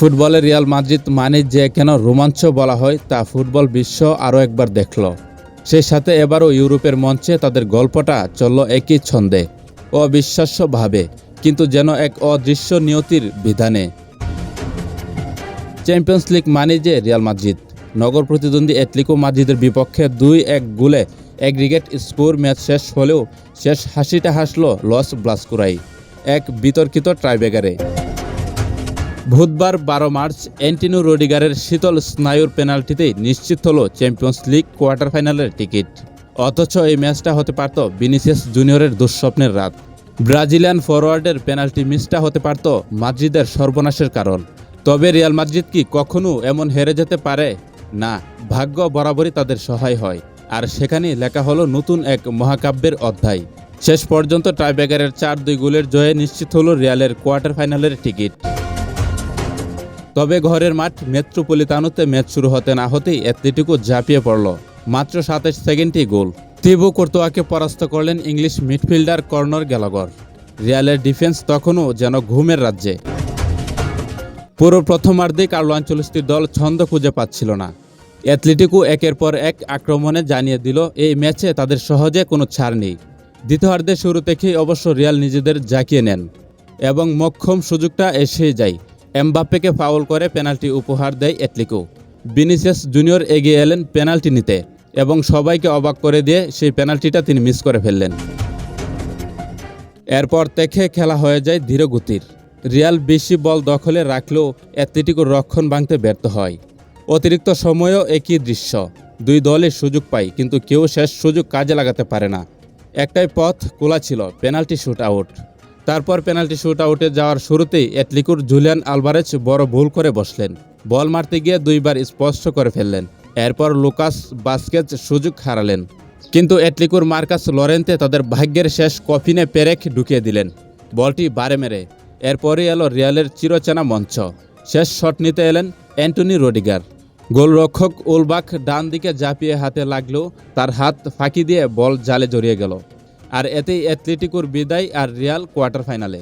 ফুটবলে Real Madrid মানে যে কেন রোমাঞ্চ বলা হয় তা ফুটবল বিশ্ব আরও একবার দেখল। সেই সাথে এবারও ইউরোপের মঞ্চে তাদের গল্পটা চলল একই ছন্দে, অবিশ্বাস্যভাবে, কিন্তু যেন এক অদৃশ্য নিয়তির বিধানে। চ্যাম্পিয়ন্স লিগ মানে যে রিয়াল মাদ্রিদ, নগর প্রতিদ্বন্দ্বী অ্যাটলিকো মাদ্রিদের বিপক্ষে দুই এক গোলে অ্যাগ্রিগেট স্কোর ম্যাচ শেষ হলেও শেষ হাসিটা হাসল লস ব্লাস্কুরাই, এক বিতর্কিত ট্রাইবেগারে বুধবার বারো মার্চ অ্যান্টিনো রোডিগারের শীতল স্নায়ুর পেনাল্টিতে নিশ্চিত হলো চ্যাম্পিয়ন্স লিগ কোয়ার্টার ফাইনালের টিকিট। অথচ এই ম্যাচটা হতে পারত বিনিসিয়াস জুনিয়রের দুঃস্বপ্নের রাত। ব্রাজিলিয়ান ফরওয়ার্ডের পেনাল্টি মিসটা হতে পারত মাদ্রিদের সর্বনাশের কারণ। তবে রিয়াল মাদ্রিদ কি কখনো এমন হেরে যেতে পারে? না, ভাগ্য বরাবরই তাদের সহায় হয়। আর সেখানে লেখা হলো নতুন এক মহাকাব্যের অধ্যায়। শেষ পর্যন্ত টাইব্রেকারের চার দুই গোলের জয়ে নিশ্চিত হলো রিয়ালের কোয়ার্টার ফাইনালের টিকিট। তবে ঘরের মাঠ মেট্রোপলিতানোতে ম্যাচ শুরু হতে না হতেই অ্যাথলেটিকো ঝাঁপিয়ে পড়ল। মাত্র সাতাশ সেকেন্ডই গোল। তিবু কোর্তোয়াকে পরাস্ত করলেন ইংলিশ মিডফিল্ডার কর্নর গ্যালাগর। রিয়ালের ডিফেন্স তখনও যেন ঘুমের রাজ্যে। পুরো প্রথমার্ধে কার্লো আঞ্চলিস্তির দল ছন্দ খুঁজে পাচ্ছিল না। অ্যাথলেটিকো একের পর এক আক্রমণে জানিয়ে দিল, এই ম্যাচে তাদের সহজে কোনো ছাড় নেই। দ্বিতীয়ার্ধের শুরু থেকেই অবশ্য রিয়াল নিজেদের জাকিয়ে নেন এবং মক্ষম সুযোগটা এসে যায়। এমবাপ্পেকে ফাউল করে পেনাল্টি উপহার দেয় অ্যাটলিকো বিনিসিয়াস জুনিয়র এগিয়ে এলেন পেনাল্টি নিতে এবং সবাইকে অবাক করে দিয়ে সেই পেনাল্টিটা তিনি মিস করে ফেললেন। এরপর থেকে খেলা হয়ে যায় ধীরগতির রিয়াল বেশি বল দখলে রাখলেও অ্যাথলেটিকোর রক্ষণ ভাঙতে ব্যর্থ হয়। অতিরিক্ত সময়ও একই দৃশ্য। দুই দলই সুযোগ পায়, কিন্তু কেউ শেষ সুযোগ কাজে লাগাতে পারে না। একটাই পথ খোলা ছিল, পেনাল্টি শুট আউট। তারপর পেনাল্টি শুট আউটে যাওয়ার শুরুতেই অ্যাটলিকুর জুলিয়ান আলভারেজ বড় ভুল করে বসলেন। বল মারতে গিয়ে দুইবার স্পষ্ট করে ফেললেন। এরপর লুকাস বাস্কেজ সুযোগ হারালেন। কিন্তু অ্যাটলিকুর মার্কাস লরেন্তে তাদের ভাগ্যের শেষ কফিনে পেরেক ঢুকিয়ে দিলেন। বলটি বারে মেরে। এরপরই এলো রিয়ালের চিরচেনা মঞ্চ। শেষ শট নিতে এলেন অ্যান্টনি রোডিগার। গোলরক্ষক উলবাক ডান দিকে ঝাঁপিয়ে হাতে লাগলেও তার হাত ফাঁকি দিয়ে বল জালে জড়িয়ে গেল। আর এতেই অ্যাথলেটিকোর বিদায় আর রিয়াল কোয়ার্টার ফাইনালে।